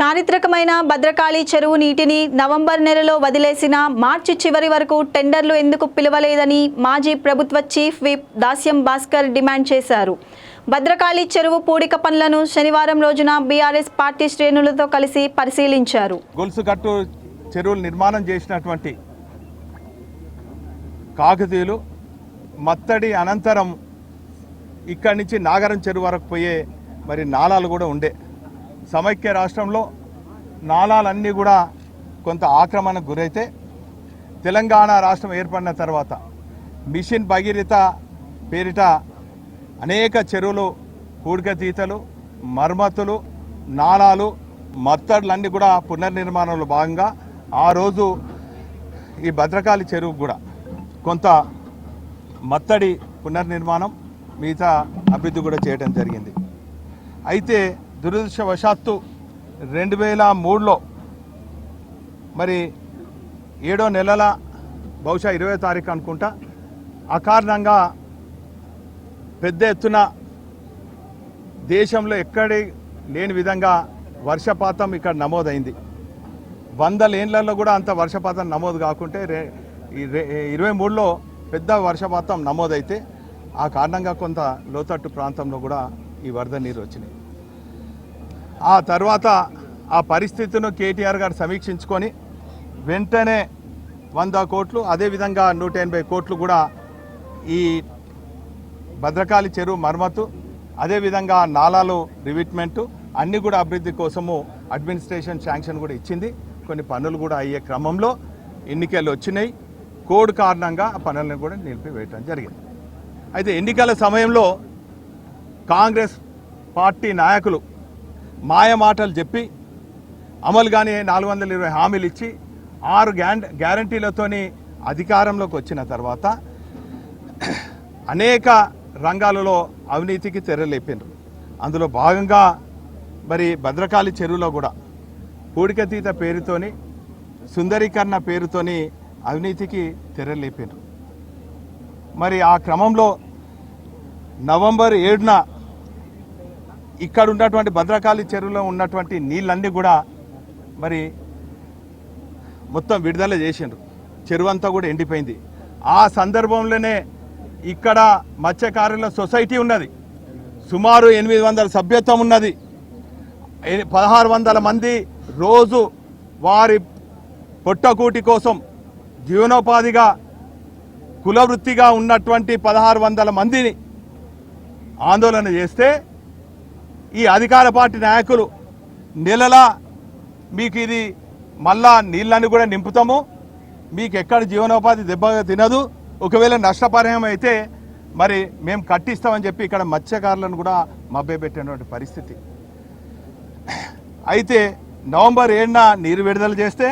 చారిత్రకమైన భద్రకాళి చెరువు నీటిని నవంబర్ నెలలో వదిలేసిన మార్చి చివరి వరకు టెండర్లు ఎందుకు పిలవలేదని మాజీ ప్రభుత్వ chief whip Dasyam Bhaskar demand చేశారు. భద్రకాళి చెరువు పూడిక పనులను శనివారం రోజున బీఆర్ఎస్ పార్టీ శ్రేణులతో కలిసి పరిశీలించారు. గొలుసుగట్టు చెరువులు నిర్మాణం చేసినటువంటి కాకతీయులు మత్తడి అనంతరం ఇక్కడి నుంచి నాగరం చెరువు వరకు పోయే మరి నాళాలు కూడా ఉండే. సమైక్య రాష్ట్రంలో నాలాలన్నీ కూడా కొంత ఆక్రమణకు గురైతే తెలంగాణ రాష్ట్రం ఏర్పడిన తర్వాత మిషన్ భగీరథ పేరిట అనేక చెరువులు పూడికతీతలు మర్మతులు నాళాలు మత్తడులన్నీ కూడా పునర్నిర్మాణంలో భాగంగా ఆ రోజు ఈ భద్రకాళి చెరువు కూడా కొంత మత్తడి పునర్నిర్మాణం మిగతా అభివృద్ధి కూడా చేయడం జరిగింది. అయితే దురదృష్టవశాత్తు రెండు వేల మూడులో మరి ఏడో నెలల బహుశా ఇరవై తారీఖు అనుకుంటా అకారణంగా పెద్ద ఎత్తున దేశంలో ఎక్కడి లేని విధంగా వర్షపాతం ఇక్కడ నమోదైంది. వందల ఏండ్లలో కూడా అంత వర్షపాతం నమోదు కాకుంటే రే- ఇరవై మూడులో పెద్ద వర్షపాతం నమోదైతే ఆ కారణంగా కొంత లోతట్టు ప్రాంతంలో కూడా ఈ వరద నీరు వచ్చినాయి. ఆ తర్వాత ఆ పరిస్థితిను కేటీఆర్ గారు సమీక్షించుకొని వెంటనే వంద కోట్లు అదేవిధంగా నూట ఎనభై కోట్లు కూడా ఈ భద్రకాళి చెరువు మరమ్మతు అదేవిధంగా నాలాలు రివిట్మెంటు అన్నీ కూడా అభివృద్ధి కోసము అడ్మినిస్ట్రేషన్ శాంక్షన్ కూడా ఇచ్చింది. కొన్ని పనులు కూడా అయ్యే క్రమంలో ఎన్నికలు వచ్చినాయి. కోడ్ కారణంగా ఆ పనులను కూడా నిలిపివేయటం జరిగింది. అయితే ఎన్నికల సమయంలో కాంగ్రెస్ పార్టీ నాయకులు మాయ మాటలు చెప్పి అమలు కానీ నాలుగు వందల ఇరవై హామీలు ఇచ్చి ఆరు గ్యాన్ గ్యారంటీలతోని అధికారంలోకి వచ్చిన తర్వాత అనేక రంగాలలో అవినీతికి తెరలేపినారు అందులో భాగంగా మరి భద్రకాళి చెరువులో కూడా పూడికతీత పేరుతోని సుందరీకరణ పేరుతోని అవినీతికి తెరలేపారు మరి ఆ క్రమంలో నవంబర్ ఏడున ఇక్కడ ఉన్నటువంటి భద్రకాళి చెరువులో ఉన్నటువంటి నీళ్ళన్నీ కూడా మరి మొత్తం విడుదల చేసిండ్రు. చెరువు అంతా కూడా ఎండిపోయింది. ఆ సందర్భంలోనే ఇక్కడ మత్స్యకారుల సొసైటీ ఉన్నది. సుమారు ఎనిమిది వందల సభ్యత్వం ఉన్నది. పదహారు వందల మంది రోజు వారి పొట్టకూటి కోసం జీవనోపాధిగా కులవృత్తిగా ఉన్నటువంటి పదహారు వందల మందిని ఆందోళన చేస్తే ఈ అధికార పార్టీ నాయకులు నెలలా మీకు ఇది మళ్ళా నీళ్ళని కూడా నింపుతాము. మీకు ఎక్కడ జీవనోపాధి దెబ్బ తినదు. ఒకవేళ నష్టపరిహారం అయితే మరి మేము కట్టిస్తామని చెప్పి ఇక్కడ మత్స్యకారులను కూడా మభ్యపెట్టినటువంటి పరిస్థితి. అయితే నవంబర్ ఏడున నీరు విడుదల చేస్తే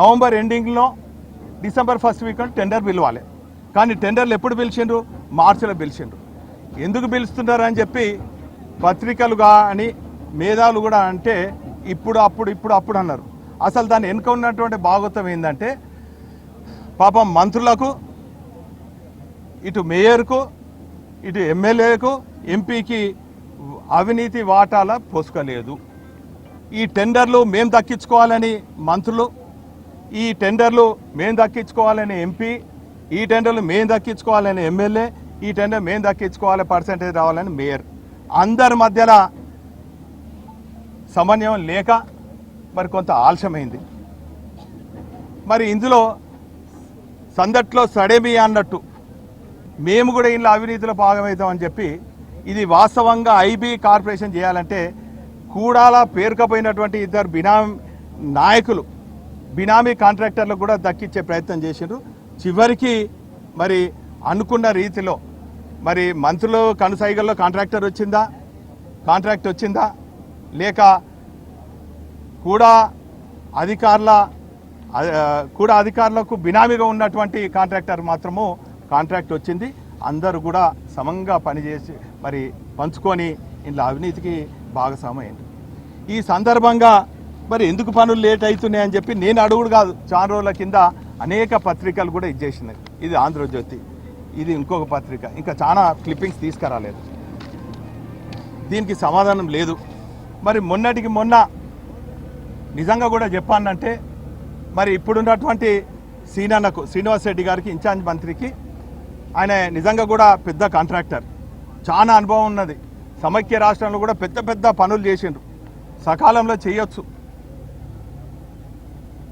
నవంబర్ ఎండింగ్లో డిసెంబర్ ఫస్ట్ వీక్ టెండర్ పిలవాలి. కానీ టెండర్లు ఎప్పుడు పిలిచిండ్రు? మార్చిలో పిలిచిండ్రు. ఎందుకు పిలుస్తున్నారు అని చెప్పి పత్రికలు కానీ మేధావులు కూడా అంటే ఇప్పుడు అప్పుడు ఇప్పుడు అప్పుడు అన్నారు. అసలు దాని వెనుక ఉన్నటువంటి భాగోత్వం ఏంటంటే పాపం మంత్రులకు ఇటు మేయర్కు ఇటు ఎమ్మెల్యేకు ఎంపీకి అవినీతి వాటాల పోసుకోలేదు. ఈ టెండర్లు మేము దక్కించుకోవాలని మంత్రులు ఈ టెండర్లు మేము దక్కించుకోవాలని ఎంపీ ఈ టెండర్లు మేము దక్కించుకోవాలని ఎమ్మెల్యే ఈ టెండర్ మేము దక్కించుకోవాలి పర్సంటేజ్ రావాలని మేయర్. అందరి మధ్యలో సమన్వయం లేక మరి కొంత ఆలస్యమైంది. మరి ఇందులో సందట్లో సడేమి అన్నట్టు మేము కూడా ఇందులో అవినీతిలో భాగమవుతామని చెప్పి ఇది వాస్తవంగా ఐబీ కార్పొరేషన్ చేయాలంటే కూడాల పేరుకపోయినటువంటి ఇద్దరు బినామీ నాయకులు బినామీ కాంట్రాక్టర్లకు కూడా దక్కించే ప్రయత్నం చేసిండ్రు. చివరికి మరి అనుకున్న రీతిలో మరి మంత్రులు కనుసైగల్లో కాంట్రాక్టర్ వచ్చిందా? కాంట్రాక్ట్ వచ్చిందా? లేక కూడా అధికారుల కూడా అధికారులకు బినామీగా ఉన్నటువంటి కాంట్రాక్టర్ మాత్రము కాంట్రాక్ట్ వచ్చింది. అందరూ కూడా సమంగా పనిచేసి మరి పంచుకొని ఇంట్లో అవినీతికి భాగస్వామైంది ఈ సందర్భంగా మరి ఎందుకు పనులు లేట్ అవుతున్నాయని చెప్పి నేను అడుగుడు కాదు. చాలా రోజుల కింద అనేక పత్రికలు కూడా ఇచ్చేసినాయి ఇది ఆంధ్రజ్యోతి. ఇది ఇంకొక పత్రిక. ఇంకా చాలా క్లిప్పింగ్స్ తీసుకురాలేదు. దీనికి సమాధానం లేదు. మరి మొన్నటికి మొన్న నిజంగా కూడా చెప్పానంటే మరి ఇప్పుడున్నటువంటి సీనన్నకు శ్రీనివాస్ రెడ్డి గారికి ఇన్ఛార్జ్ మంత్రికి ఆయన నిజంగా కూడా పెద్ద కాంట్రాక్టర్ చాలా అనుభవం ఉన్నది. సమైక్య రాష్ట్రంలో కూడా పెద్ద పెద్ద పనులు చేసిండ్రు. సకాలంలో చేయొచ్చు.